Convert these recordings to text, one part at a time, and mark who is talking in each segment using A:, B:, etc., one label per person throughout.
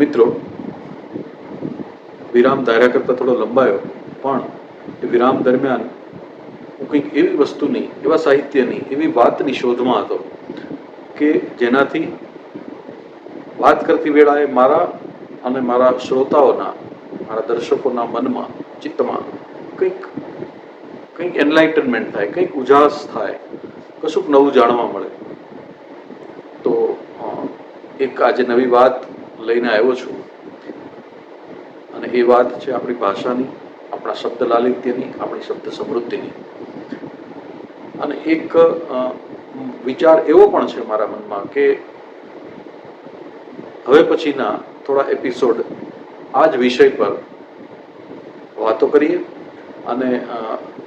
A: મિત્રો, વિરામ ધાર્યા કરતાં થોડો લંબાયો, પણ એ વિરામ દરમિયાન હું કંઈક એવી વસ્તુની, એવા સાહિત્યની, એવી વાતની શોધમાં હતો કે જેનાથી વાત કરતી વેળાએ મારા અને મારા શ્રોતાઓના, મારા દર્શકોના મનમાં, ચિત્તમાં કંઈક કંઈક એનલાઇટનમેન્ટ થાય, કંઈક ઉજાસ થાય, કશુંક નવું જાણવા મળે. તો એક આજે નવી વાત લઈને આવ્યો છું. અને એ વાત છે આપણી ભાષાની, આપણા શબ્દ લાલિત્યની, આપણી શબ્દ સમૃદ્ધિની. અને એક વિચાર એવો પણ છે મારા મનમાં કે હવે પછીના થોડા એપિસોડ આ જ વિષય પર વાતો કરીએ. અને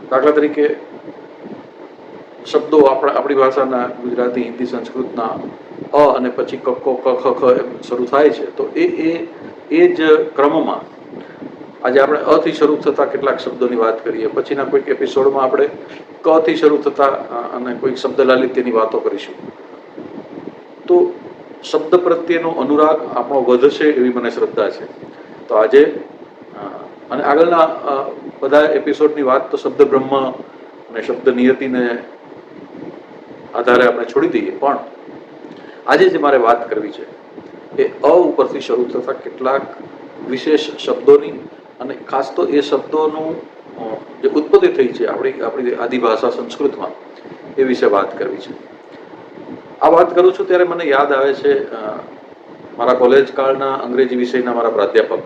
A: દાખલા તરીકે શબ્દો આપણા આપણી ભાષાના, ગુજરાતી, હિન્દી સંસ્કૃતના અ અને પછી કક્કો ક ખ ખ એમ શરૂ થાય છે. તો એ એ એ જ ક્રમમાં આજે આપણે અ થી શરૂ થતા કેટલાક શબ્દોની વાત કરીએ. પછીના કોઈક એપિસોડમાં આપણે ક થી શરૂ થતા અને કોઈક શબ્દ લાલિત્યની વાતો કરીશું. તો શબ્દ પ્રત્યેનો અનુરાગ આપણો વધશે એવી મને શ્રદ્ધા છે. તો આજે અને આગળના બધા એપિસોડની વાત તો શબ્દ બ્રહ્મ અને શબ્દ નિયતિને આધારે આપણે છોડી દઈએ. પણ આજે જે મારે વાત કરવી છે, એ અ ઉપરથી શરૂ થતા કેટલાક વિશેષ શબ્દોની અને ખાસ તો એ શબ્દોનું જે ઉત્પત્તિ થઈ છે આપણી આપણી આદિભાષા સંસ્કૃતમાં, એ વિશે વાત કરવી છે. આ વાત કરું છું ત્યારે મને યાદ આવે છે મારા કોલેજ કાળના અંગ્રેજી વિષયના મારા પ્રાધ્યાપક.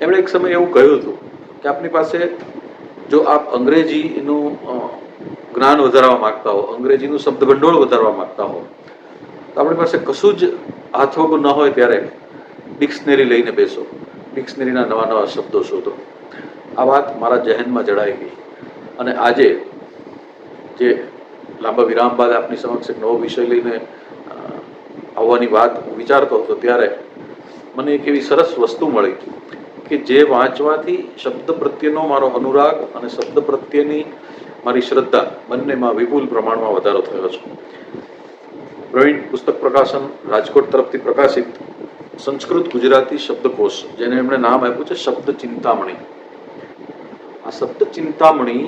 A: એમણે એક સમય એવું કહ્યું હતું કે આપની પાસે જો આપ અંગ્રેજીનું જ્ઞાન વધારવા માંગતા હો, અંગ્રેજીનું શબ્દ ભંડોળ વધારવા માંગતા હો. તો આપણી પાસે કશું જ હાથવગું ન હોય ત્યારે ડિક્શનરી લઈને બેસો. ડિક્શનરીના નવા નવા શબ્દો શોધો. આ વાત મારા જહેનમાં જડાઈ ગઈ. અને આજે જે લાંબા વિરામ બાદ આપની સમક્ષ એક નવો વિષય લઈને આવવાની વાત હું વિચારતો હતો, ત્યારે મને એક એવી સરસ વસ્તુ મળી કે જે વાંચવાથી શબ્દ પ્રત્યેનો મારો અનુરાગ અને શબ્દ પ્રત્યેની મારી શ્રદ્ધા બંનેમાં વિપુલ પ્રમાણમાં વધારો થયો છે. પ્રવીણ પુસ્તક પ્રકાશન રાજકોટ તરફથી પ્રકાશિત સંસ્કૃત ગુજરાતી શબ્દકોશ, જેને એમણે નામ આપ્યું છે શબ્દ ચિંતામણી. આ શબ્દ ચિંતામણી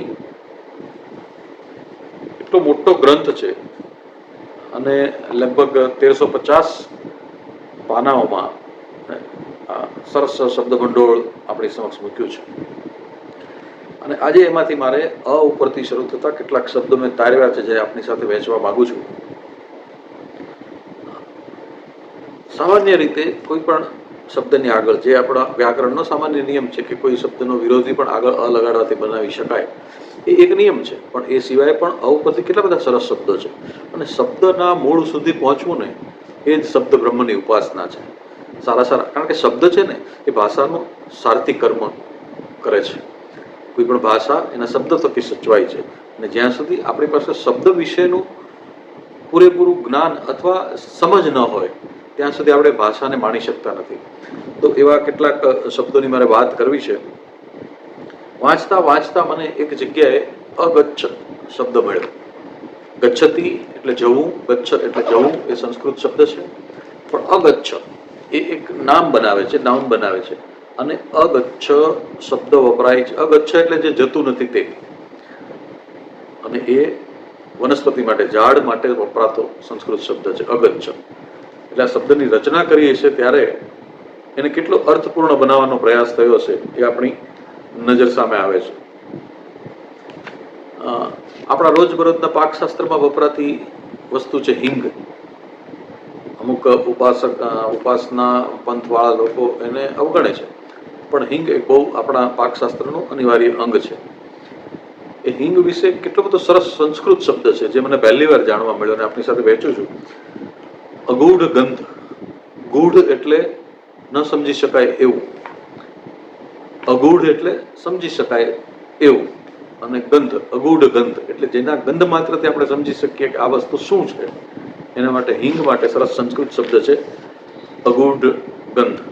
A: એટલો મોટો ગ્રંથ છે અને લગભગ તેરસો પચાસ પાનાઓમાં સરસ શબ્દ ભંડોળ આપણી સમક્ષ મૂક્યું છે. અને આજે એમાંથી મારે અ ઉપરથી શરૂ થતા કેટલાક શબ્દો મેં તારવ્યા છે જે આપની સાથે વહેંચવા માંગુ છું. સામાન્ય રીતે કોઈ પણ શબ્દની આગળ, જે આપણા વ્યાકરણનો સામાન્ય નિયમ છે કે કોઈ શબ્દનો વિરોધી પણ આગળ અ લગાડવાથી બનાવી શકાય, એ એક નિયમ છે. પણ એ સિવાય પણ અ ઉપરથી કેટલા બધા સરસ શબ્દો છે. અને શબ્દના મૂળ સુધી પહોંચવું ને, એ જ શબ્દ બ્રહ્મની ઉપાસના છે. સારા સારા, કારણ કે શબ્દ છે ને, એ ભાષાનું સાર્થિક કર્મ કરે છે. કોઈ પણ ભાષા એના શબ્દ થકી સચવાય છે. અને જ્યાં સુધી આપણી પાસે શબ્દ વિશેનું પૂરેપૂરું જ્ઞાન અથવા સમજ ન હોય, ત્યાં સુધી આપણે ભાષાને માણી શકતા નથી. તો એવા કેટલાક શબ્દોની મારે વાત કરવી છે. વાંચતા વાંચતા મને એક જગ્યાએ અગચ્છ શબ્દ મળ્યો. ગચ્છતી એટલે જવું, ગચ્છ એટલે જવું એ સંસ્કૃત શબ્દ છે. પણ અગચ્છ એ એક નામ બનાવે છે, નામ બનાવે છે. અને અગચ્છ શબ્દ વપરાય છે. અગચ્છ એટલે જે જતું નથી તે. અને એ વનસ્પતિ માટે, ઝાડ માટે વપરાતો સંસ્કૃત શબ્દ છે, અગચ્છ. એટલે આ શબ્દની રચના કરીએ છીએ ત્યારે એને કેટલો અર્થપૂર્ણ બનાવવાનો પ્રયાસ થયો છે એ આપણી નજર સામે આવે છે. આપણા રોજબરોજના પાકશાસ્ત્રમાં વપરાતી વસ્તુ છે હિંગ. અમુક ઉપાસક ઉપાસના પંથવાળા લોકો એને અવગણે છે. પણ હિંગ એક બહુ આપણા પાકશાસ્ત્રનું અનિવાર્ય અંગ છે. એ હિંગ વિશે કેટલો બધો સરસ સંસ્કૃત શબ્દ છે જે મને પહેલી વાર જાણવા મળ્યો અને આપની સાથે વહેંચું છું. અગૂઢ ગંધ. ગૂઢ એટલે ન સમજી શકાય એવું. અગૂઢ એટલે સમજી શકાય એવું. અને ગંધ, અગૂઢ ગંધ એટલે જેના ગંધ માત્રથી આપણે સમજી શકીએ કે આ વસ્તુ શું છે. એના માટે હિંગ માટે સરસ સંસ્કૃત શબ્દ છે. અગૂઢ ગંધ.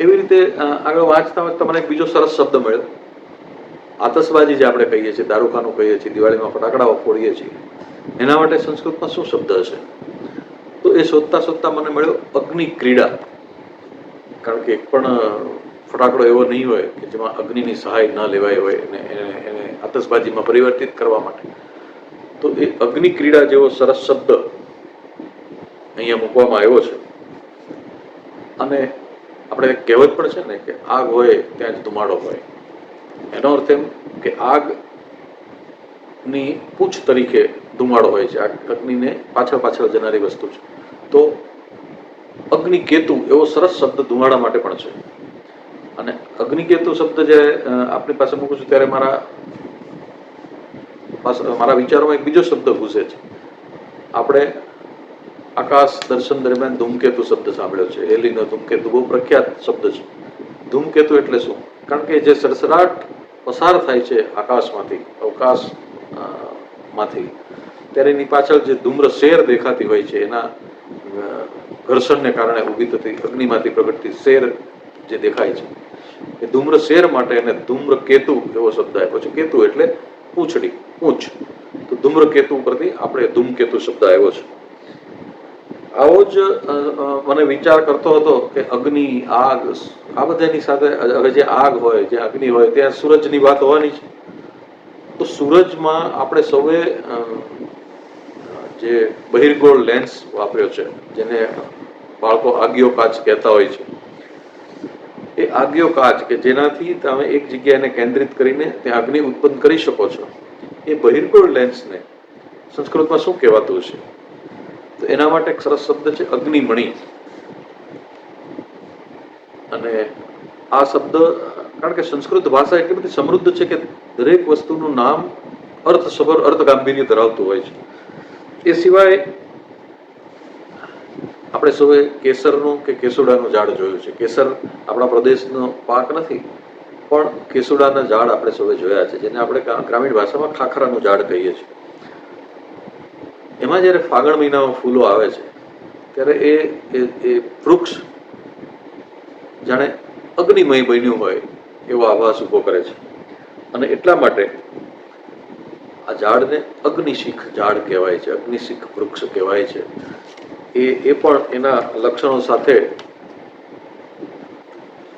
A: એવી રીતે આગળ વાંચતા વાંચતા મને એક બીજો સરસ શબ્દ મળ્યો. આતશબાજી જે આપણે કહીએ છીએ, દારૂખાનું કહીએ છીએ, દિવાળીમાં ફટાકડાઓ ફોડીએ છીએ, એના માટે સંસ્કૃતમાં શું શબ્દ હશે? તો એ શોધતા શોધતા મને મળ્યો, અગ્નિ ક્રીડા. કારણ કે એક પણ ફટાકડો એવો નહીં હોય કે જેમાં અગ્નિની સહાય ન લેવાય હોય અને એને એને આતશબાજીમાં પરિવર્તિત કરવા માટે. તો એ અગ્નિ ક્રીડા જેવો સરસ શબ્દ અહીંયા મૂકવામાં આવ્યો છે. અને આપણે કહેવત પણ છે ને કે આગ હોય ત્યાં જ ધુમાડો હોય. એનો અર્થ એમ કે આગની પૂછ તરીકે ધુમાડો હોય છે. આગ અગ્નિને પાછળ પાછળ જનારી વસ્તુ છે. તો અગ્નિકેતુ એવો સરસ શબ્દ ધુમાડા માટે પણ છે. અને અગ્નિકેતુ શબ્દ જ્યારે આપણી પાસે મૂકું છું ત્યારે મારા મારા વિચારોમાં એક બીજો શબ્દ ઘૂસે છે. આપણે આકાશ દર્શન દરમિયાન ધૂમકેતુ શબ્દ સાંભળ્યો છે. એલીનો ધૂમકેતુ બહુ પ્રખ્યાત શબ્દ છે. ધૂમકેતુ એટલે શું? કારણ કે જે સરસરાટ પસાર થાય છે આકાશમાંથી, અવકાશમાંથી, ત્યારે એની પાછળ જે ધૂમ્ર શેર દેખાતી હોય છે, એના ઘર્ષણને કારણે ઊભી થતી અગ્નિમાંથી પ્રગટતી શેર જે દેખાય છે, એ ધૂમ્ર શેર માટે એને ધૂમ્ર કેતુ એવો શબ્દ આપ્યો છે. કેતુ એટલે પૂંછડી, પૂંછ. તો ધૂમ્ર કેતુ ઉપરથી આપણે ધૂમકેતુ શબ્દ આવ્યો છે. આવો જ મને વિચાર કરતો હતો કે અગ્નિ, આગ આ બધાની સાથે હવે જે આગ હોય, જે અગ્નિ હોય, ત્યાં સૂરજની વાત હોવાની છે. તો સૂરજમાં આપણે સૌએ જે બહિર્ગોળ લેન્સ વાપર્યો છે, જેને બાળકો આગિયો કાચ કહેતા હોય છે. એ આગિયો કાચ કે જેનાથી તમે એક જગ્યાએ કેન્દ્રિત કરીને ત્યાં અગ્નિ ઉત્પન્ન કરી શકો છો. એ બહિર્ગોળ લેન્સને સંસ્કૃતમાં શું કહેવાતું છે તો એના માટે એક સરસ શબ્દ છે અગ્નિમણિ. અને આ શબ્દ, કારણ કે સંસ્કૃત ભાષા એટલી બધી સમૃદ્ધ છે કે દરેક વસ્તુનું નામ અર્થસભર અર્થ ગાંભીર્ય ધરાવતું હોય છે. એ સિવાય આપણે સૌએ કેસરનું કે કેસુડાનું ઝાડ જોયું છે. કેસર આપણા પ્રદેશનો પાક નથી, પણ કેસુડાના ઝાડ આપણે સૌએ જોયા છે, જેને આપણે ગ્રામીણ ભાષામાં ખાખરાનું ઝાડ કહીએ છીએ. એમાં જ્યારે ફાગણ મહિનામાં ફૂલો આવે છે, ત્યારે એ એ વૃક્ષ જાણે અગ્નિમય બન્યું હોય એવો આભાસ ઊભો કરે છે. અને એટલા માટે આ ઝાડને અગ્નિશીખ ઝાડ કહેવાય છે, અગ્નિશીખ વૃક્ષ કહેવાય છે. એ એ પણ એના લક્ષણો સાથે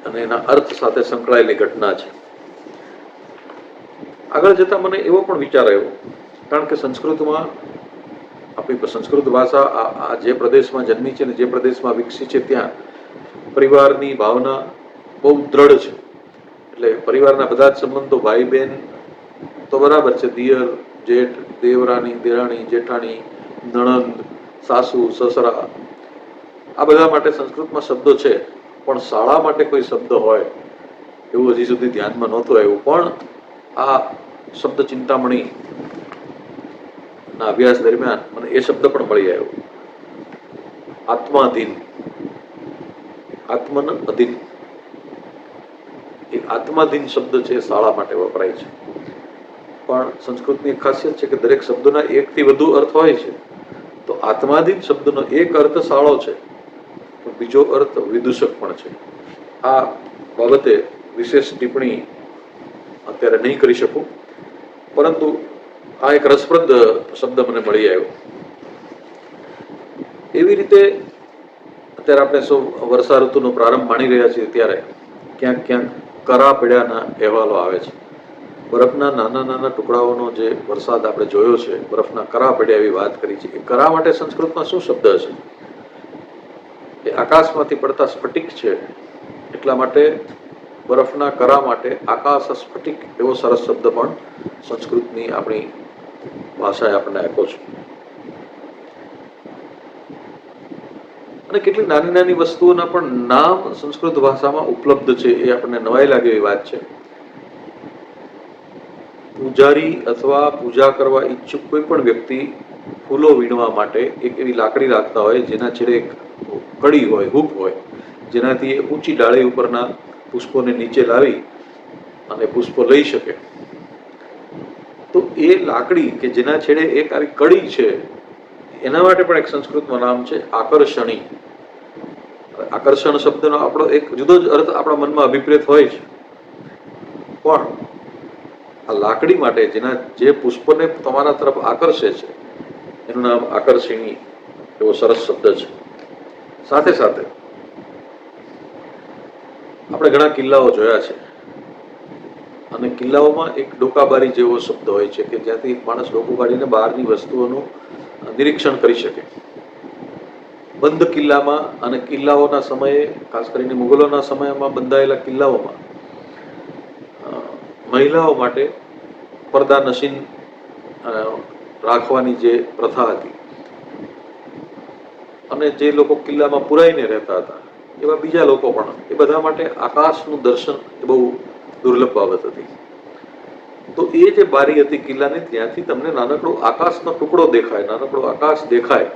A: અને એના અર્થ સાથે સંકળાયેલી ઘટના છે. આગળ જતા મને એવો પણ વિચાર આવ્યો, કારણ કે સંસ્કૃતમાં આપણી સંસ્કૃત ભાષા આ જે પ્રદેશમાં જન્મી છે ને જે પ્રદેશમાં વિકસી છે ત્યાં પરિવારની ભાવના બહુ દ્રઢ છે. એટલે પરિવારના બધા જ સંબંધો ભાઈ બહેન તો બરાબર છે. દિયર, જેઠ દેવરાની દેરાણી, જેઠાણી, નણંદ, સાસુ, સસરા આ બધા માટે સંસ્કૃતમાં શબ્દો છે. પણ શાળા માટે કોઈ શબ્દ હોય એવું હજી સુધી ધ્યાનમાં નહોતું આવ્યું. પણ આ શબ્દ ચિંતામણી ના, અભ્યાસ દરમિયાન મને એ શબ્દ પણ મળી આવ્યો. આત્માધીન. આત્મન અધીન. એ આત્માધીન શબ્દ છે શાળા માટે વપરાય છે. પણ સંસ્કૃતની ખાસિયત છે કે દરેક શબ્દના એકથી વધુ અર્થ હોય છે. તો આત્માધીન શબ્દનો એક અર્થ શાળો છે. પણ બીજો અર્થ વિદૂષક પણ છે. આ બાબતે વિશેષ ટિપ્પણી અત્યારે નહીં કરી શકું. પરંતુ આ એક રસપ્રદ શબ્દ મને મળી આવ્યો. એવી રીતે અત્યારે આપણે સૌ વર્ષા ઋતુનો પ્રારંભ માણી રહ્યા છીએ ત્યારે ક્યાંક ક્યાંક કરા પીડાના અહેવાલો આવે છે. બરફના નાના નાના ટુકડાઓનો જે વરસાદ આપણે જોયો છે, બરફના કરા પડ્યા એવી વાત કરી છે. એ કરા માટે સંસ્કૃતમાં શું શબ્દ હશે? એ આકાશમાંથી પડતા સ્ફટિક છે, એટલા માટે બરફના કરા માટે આકાશ સ્ફટિક એવો સરસ શબ્દ પણ સંસ્કૃતની આપણી ભાષાએ આપણને આપ્યો છે. અને કેટલી નાની નાની વસ્તુઓના પણ નામ સંસ્કૃત ભાષામાં ઉપલબ્ધ છે એ આપણને નવાઈ લાગે એવી વાત છે. પૂજારી અથવા પૂજા કરવા ઈચ્છુક કોઈ પણ વ્યક્તિ ફૂલો વીણવા માટે એક એવી લાકડી રાખતા હોય જેના છેડે એક કડી હોય હૂક હોય, જેનાથી એ ઊંચી ડાળી ઉપરના પુષ્પોને નીચે લાવી અને પુષ્પો લઈ શકે. તો એ લાકડી કે જેના છેડે એક આવી કડી છે, એના માટે પણ એક સંસ્કૃતમાં નામ છે આકર્ષણી. આકર્ષણ શબ્દનો આપણો એક જુદો જ અર્થ આપણા મનમાં અભિપ્રેત હોય છે. પણ આ લાકડી માટે જેના જે પુષ્પને તમારા તરફ આકર્ષે છે, એનું નામ આકર્ષણી, એવો સરસ શબ્દ છે. સાથે સાથે આપણે ઘણા કિલ્લાઓ જોયા છે. અને કિલ્લાઓમાં એક ડોકાબારી જેવો શબ્દ હોય છે કે જ્યાંથી એક માણસ ડોકું કાઢીને બહારની વસ્તુઓનું નિરીક્ષણ કરી શકે. બંધ કિલ્લામાં અને કિલ્લાઓના સમયે, ખાસ કરીને મુગલોના સમયમાં બંધાયેલા કિલ્લાઓમાં મહિલાઓ માટે પડદા નશીન રાખવાની જે પ્રથા હતી. અને જે લોકો કિલ્લામાં પુરાઈને રહેતા હતા, એવા બીજા લોકો પણ, એ બધા માટે આકાશનું દર્શન એ બહુ દુર્લભ બાબત હતી. તો એ જે બારી હતી કિલ્લાની, ત્યાંથી તમને નાનકડો આકાશનો ટુકડો દેખાય, નાનકડો આકાશ દેખાય.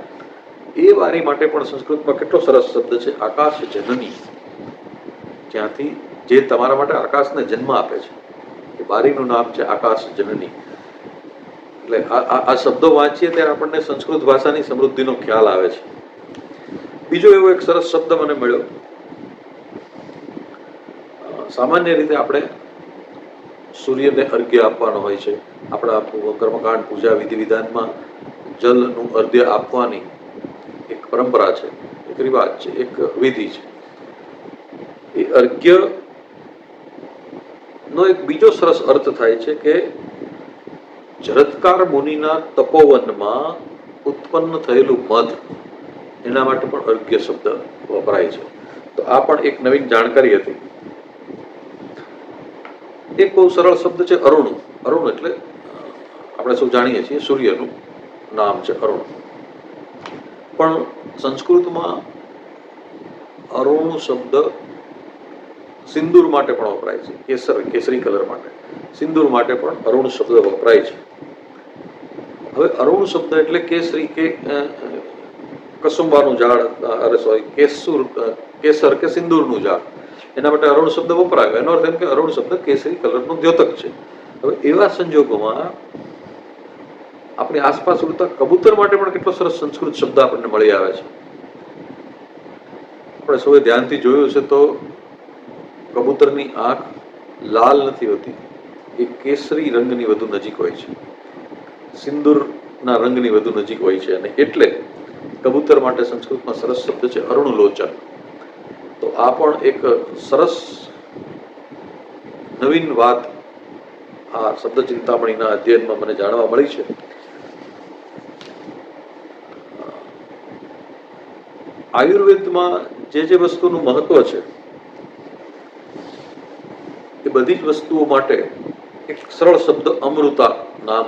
A: એ બારી માટે પણ સંસ્કૃતમાં કેટલો સરસ શબ્દ છે? આકાશ જનની. જ્યાંથી જે તમારા માટે આકાશને જન્મ આપે છે. એ બારીનું નામ છે આકાશ જનની. એટલે આ શબ્દો વાંચીએ ત્યારે આપણને સંસ્કૃત ભાષાની સમૃદ્ધિનો ખ્યાલ આવે છે. બીજો એવો એક સરસ શબ્દ મને મળ્યો. સામાન્ય રીતે આપણે સૂર્યને અર્ઘ્ય આપવાનો હોય છે. આપણા કર્મકાંડ, પૂજા, વિધિ વિધાનમાં જલનું અર્ઘ્ય આપવાની એક પરંપરા છે. એક રિવાજ છે, એક વિધિ છે. એ અર્ઘ્ય નો એક બીજો સરસ અર્થ થાય છે કે જરત્કાર મુનિના તપોવનમાં ઉત્પન્ન થયેલું મધ એના માટે પણ અર્ઘ્ય શબ્દ વપરાય છે. તો આ પણ એક નવીન જાણકારી હતી. એક બહુ સરળ શબ્દ છે અરુણ. અરુણ એટલે આપણે સૌ જાણીએ છીએ સૂર્યનું નામ છે અરુણ. પણ સંસ્કૃતમાં અરુણ શબ્દ સિંદૂર માટે પણ વપરાય છે, કેસર, કેસરી કલર માટે. સિંદૂર માટે પણ અરુણ શબ્દ વપરાય છે. હવે અરુણ શબ્દ એટલે કેસરી, કે કસુંબાનું ઝાડ અરે સોરી કેસુર કેસર કે સિંદૂરનું ઝાડ. એના માટે અરુણ શબ્દ વપરાયો. એનો અર્થ એમ કે અરુણ શબ્દ કેસરી કલરનો દ્યોતક છે. હવે એવા સંજોગોમાં આપણી આસપાસ ઉડતા કબૂતર માટે પણ કેટલો સરસ સંસ્કૃત શબ્દ આપણને મળી આવે છે. આપણે સૌએ ધ્યાનથી જોયું છે તો કબૂતરની આંખ લાલ નથી હોતી. એ કેસરી રંગની વધુ નજીક હોય છે. સિંદૂરના રંગની વધુ નજીક હોય છે. અને એટલે કબૂતર માટે સંસ્કૃતમાં સરસ શબ્દ છે અરુણલોચન. તો આ પણ એક સરસ નવીન વાત આ શબ્દ ચિંતામણીના અધ્યયનમાં મને જાણવા મળી છે. આયુર્વેદમાં જે જે વસ્તુનું મહત્વ છે, એ બધી જ વસ્તુઓ માટે એક સરળ શબ્દ અમૃતા નામ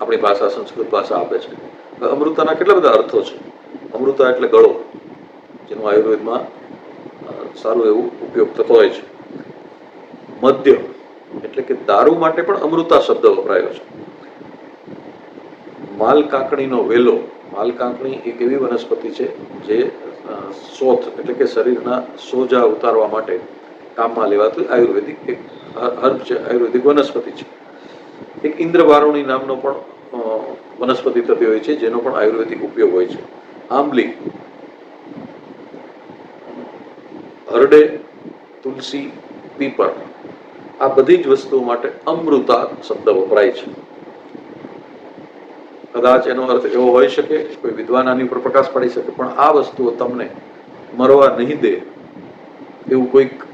A: આપણી ભાષા, સંસ્કૃત ભાષા આપે છે. અમૃતાના કેટલા બધા અર્થો છે? અમૃતા એટલે ગળો, જેનું આયુર્વેદમાં સારું એવું ઉપયોગ થતો હોય છે. મદ્ય એટલે કે દારૂ માટે પણ અમૃતા શબ્દ વપરાયો છે. માલ કાંકણીનો વેલો, માલ કાંકણી એક એવી વનસ્પતિ છે જે શોથ એટલે કે શરીરના સોજા ઉતારવા માટે કામમાં લેવાતું આયુર્વેદિક એક હર્બ છે, આયુર્વેદિક વનસ્પતિ છે. એક ઇન્દ્રવારુણી નામનો પણ વનસ્પતિ થતી હોય છે જેનો પણ આયુર્વેદિક ઉપયોગ હોય છે. આંબલી હરડે, તુલસી પીપળ આ બધી જ વસ્તુઓ માટે અમૃતા શબ્દ વપરાય છે. કદાચ એનો અર્થ એવો હોઈ શકે, કોઈ વિદ્વાન આની ઉપર પ્રકાશ પાડી શકે, પણ આ વસ્તુઓ તમને મરવા નહીં દે એવું કોઈક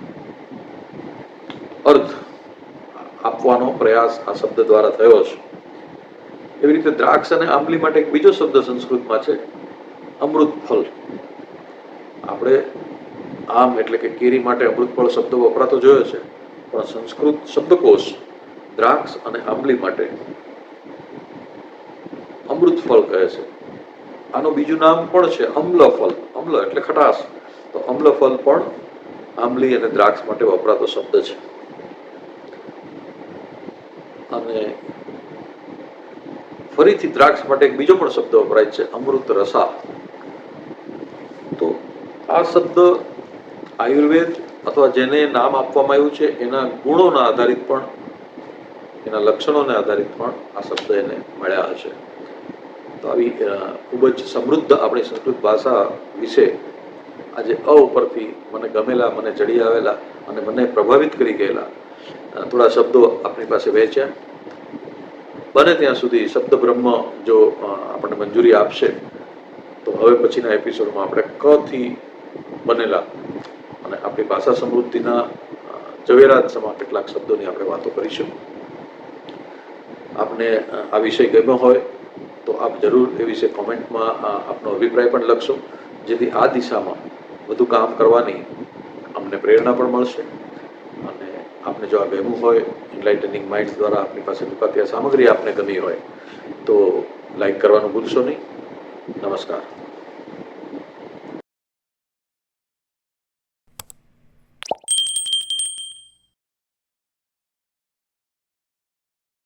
A: અર્થ આપવાનો પ્રયાસ આ શબ્દ દ્વારા થયો છે. એવી રીતે દ્રાક્ષ અને આંબલી માટે એક બીજો શબ્દ સંસ્કૃતમાં છે અમૃત ફળ આપણે આમ એટલે કે કેરી માટે અમૃત ફળ શબ્દ વપરાતો જોયો છે, પણ સંસ્કૃત શબ્દકોશ દ્રાક્ષ અને આંબલી માટે અમૃત ફળ કહે છે. આનું બીજું નામ પણ છે અમ્લ ફળ અમ્લ એટલે ખટાશ. તો અમ્લ ફળ પણ આંબલી અને દ્રાક્ષ માટે વપરાતો શબ્દ છે. અને ફરીથી દ્રાક્ષ માટે એક બીજો પણ શબ્દ વપરાય છે અમૃત રસા તો આ શબ્દ આયુર્વેદ અથવા જેને નામ આપવામાં આવ્યું છે, એના ગુણોના આધારિત પણ, એના લક્ષણોને આધારિત પણ આ શબ્દ એને મળ્યા હશે. તો આવી ખૂબ જ સમૃદ્ધ આપણી સંસ્કૃત ભાષા વિશે આજે અ ઉપરથી મને ગમેલા, મને જડી આવેલા અને મને પ્રભાવિત કરી ગયેલા થોડા શબ્દો આપણી પાસે વહેંચ્યા. બને ત્યાં સુધી શબ્દ બ્રહ્મ જો આપણને મંજૂરી આપશે, તો હવે પછીના એપિસોડમાં આપણે કથી બનેલા અને આપણી ભાષા સમૃદ્ધિના ઝવેરાતમાં કેટલાક શબ્દોની આપણે વાતો કરીશું. આપને આ વિષય ગમ્યો હોય તો આપ જરૂર એ વિશે કોમેન્ટમાં આપનો અભિપ્રાય પણ લખશો, જેથી આ દિશામાં વધુ કામ કરવાની અમને પ્રેરણા પણ મળશે. અને આપને જો આ ગમ્યું હોય એન્લાઇટનિંગ માઇન્ડ દ્વારા આપની પાસે મુકાતી સામગ્રી આપને ગમી હોય, તો લાઈક કરવાનું ભૂલશો નહીં. નમસ્કાર.